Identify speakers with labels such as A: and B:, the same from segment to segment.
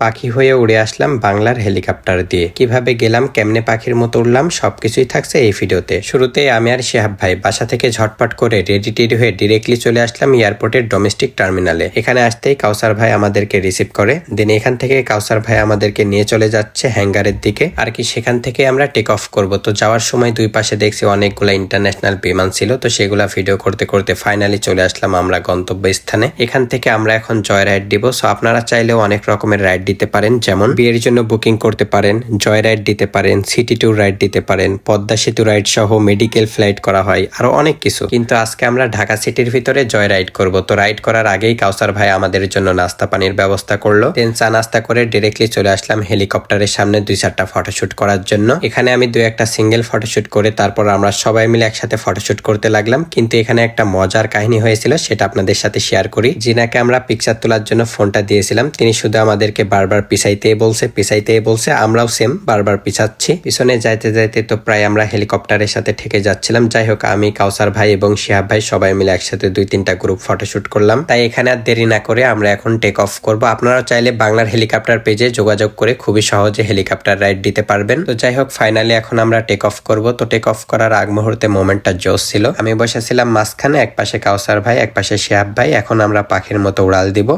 A: পাখি হয়ে উড়ে আসলাম বাংলার হেলিকপ্টার দিয়ে। কীভাবে গেলাম, কেমনে পাখির মতো উড়লাম, সবকিছুই থাকছে এই ভিডিওতে। শুরুতে আমি আর শেহাব ভাই বাসা থেকে ঝটপট করে রেডি টেডি হয়ে ডিরেক্টলি চলে আসলাম এয়ারপোর্টের ডোমেস্টিক টার্মিনালে এখানে আসতেই কাউসার ভাই আমাদেরকে রিসিভ করে। দেন এখান থেকে কাউসার ভাই আমাদেরকে নিয়ে চলে যাচ্ছে হ্যাঙ্গারের দিকে। আর কি সেখান থেকে আমরা টেক অফ করব। তো যাওয়ার সময় দুই পাশে দেখছি অনেকগুলা ইন্টারন্যাশনাল বিমান ছিল। তো সেগুলা ভিডিও করতে করতে ফাইনালি চলে আসলাম আমরা গন্তব্য স্থানে এখান থেকে আমরা এখন জয় রাইড দিব। সো আপনারা চাইলেও অনেক রকমের রাইড দিতে পারেন, যেমন বিয়ের জন্য বুকিং করতে পারেন, জয় রাইড দিতে পারেন, সিটি ট্যুর রাইড দিতে পারেন, পদ্মা সেতু রাইড সহ মেডিকেল ফ্লাইট করা হয়, আরও অনেক কিছু। কিন্তু আজকে আমরা ঢাকা সিটির ভিতরে জয় রাইড করব। তো রাইড করার আগেই কাউসার ভাই আমাদের জন্য নাস্তা পানির ব্যবস্থা করল। দেন চা নাস্তা করে ডিরেক্টলি চলে আসলাম হেলিকপ্টারের সামনে দুই চারটা ফটোশুট করার জন্য। এখানে আমি দুই একটা সিঙ্গেল ফটোশুট করে তারপর আমরা সবাই মিলে একসাথে ফটোশুট করতে লাগলাম। কিন্তু এখানে একটা মজার কাহিনী হয়েছিল, সেটা আপনাদের সাথে শেয়ার করি। জিনাকে আমরা পিকচার তোলার জন্য ফোনটা দিয়েছিলাম। তিনি শুধু আমাদেরকে বারবার পিছাইতে বলছে পিছাইতে বলছে, আমরাও সেম বারবার পিছাচ্ছি। পিছনে যাইতে যাইতে তো প্রায় আমরা হেলিকপ্টারের সাথে ঠেকে যাচ্ছিলাম। যাই হোক, আমি, কাউসার ভাই এবং শিহাব ভাই সবাই মিলে একসাথে দুই তিনটা গ্রুপ ফটোশুট করলাম। তাই এখানে আর দেরি না করে আমরা এখন টেক অফ করব। আপনারা চাইলে বাংলার হেলিকপ্টার পেজে যোগাযোগ করে খুবই সহজে হেলিকপ্টার রাইড দিতে পারবেন। তো যাই হোক ফাইনালি এখন আমরা টেক অফ করব। তো টেক অফ করার আগ মুহূর্তে মোমেন্টটা জোস ছিল। আমি বসেছিলাম মাঝখানে এক পাশে কাউসার ভাই এক পাশে শিহাব ভাই। এখন আমরা পাখির মতো উড়াল দিব।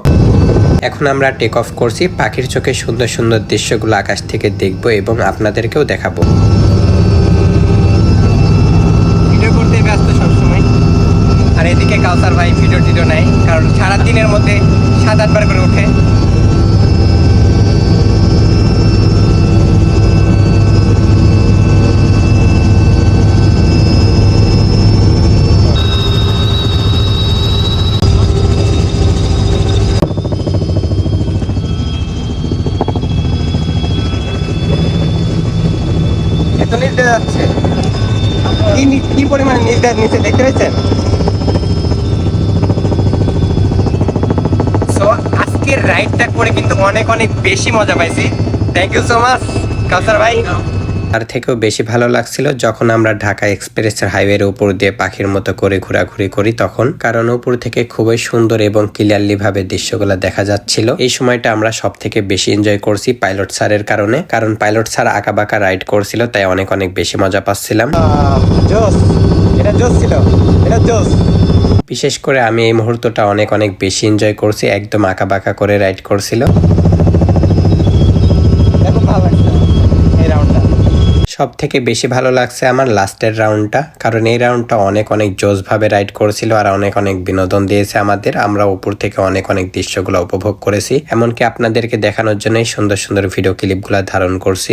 A: এখন আমরা টেক অফ করছি পাখির চোখে সুন্দর সুন্দর দৃশ্যগুলো আকাশ থেকে দেখব এবং আপনাদেরকেও দেখাবো। ভিডিও করতে ব্যস্ত সবসময়। আর এদিকে কাউসার ভাই ভিডিও টিডিও নাই কারণ সারা দিনের মধ্যে সাত আটবার করে ওঠে। যাচ্ছে। কি পরিমাণে নিচে নিচে দেখতে পেয়েছেন সো আজকের রাইডটা করে কিন্তু অনেক অনেক বেশি মজা পাইছি। Thank you so much Kasar ভাই। তার থেকেও বেশি ভালো লাগছিল যখন আমরা ঢাকা এক্সপ্রেসের হাইওয়ের উপর দিয়ে পাখির মতো করে ঘোরাঘুরি করি তখন। কারণ উপর থেকে খুবই সুন্দর এবং ক্লিয়ারলি ভাবে দৃশ্যগুলো দেখা যাচ্ছিল। এই সময়টা আমরা সব থেকে বেশি এনজয় করছি পাইলট স্যারের কারণে। কারণ পাইলট স্যার আঁকা বাঁকা রাইড করছিল তাই অনেক অনেক বেশি মজা পাচ্ছিলাম।
B: এটা জোস ছিল এটা জোস।
A: বিশেষ করে আমি এই মুহূর্তটা অনেক অনেক বেশি এনজয় করছি একদম আঁকা বাঁকা করে রাইড করছিল
B: এটা খুব ভালো লাগছে এই রাউন্ডটা
A: সব থেকে বেশি ভালো লাগছে আমার লাস্টের রাউন্ডটা, কারণ এই রাউন্ডটা অনেক অনেক জোসভাবে রাইড করেছিল আর অনেক অনেক বিনোদন দিয়েছে আমাদের। আমরা উপর থেকে অনেক অনেক দৃশ্যগুলো উপভোগ করেছি। এমনকি আপনাদেরকে দেখানোর জন্যই সুন্দর সুন্দর ভিডিও ক্লিপগুলো ধারণ করছি।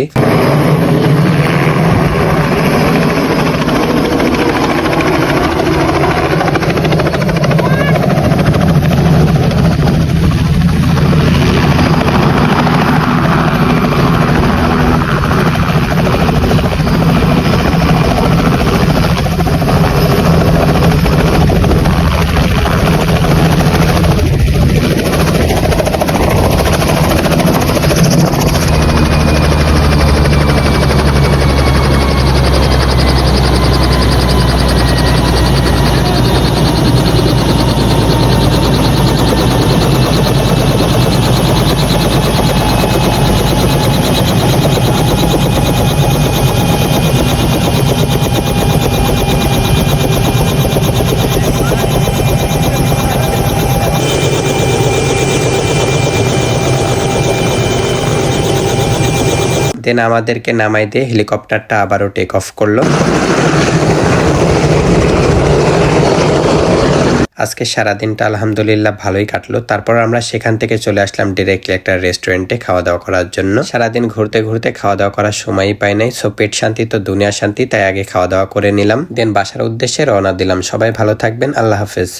A: দেন আমাদেরকে নামাই দিয়ে হেলিকপ্টারটা আবারও টেক অফ করল। আজকে সারাদিনটা আলহামদুলিল্লাহ ভালোই কাটলো। তারপর আমরা সেখান থেকে চলে আসলাম ডিরেক্টলি একটা রেস্টুরেন্টে খাওয়া দাওয়া করার জন্য। সারাদিন ঘুরতে ঘুরতে খাওয়া দাওয়া করার সময়ই পাই নাই। সো পেট শান্তি তো দুনিয়া শান্তি, তাই আগে খাওয়া দাওয়া করে নিলাম। দেন বাসার উদ্দেশ্যে রওনা দিলাম। সবাই ভালো থাকবেন। আল্লাহ হাফেজ।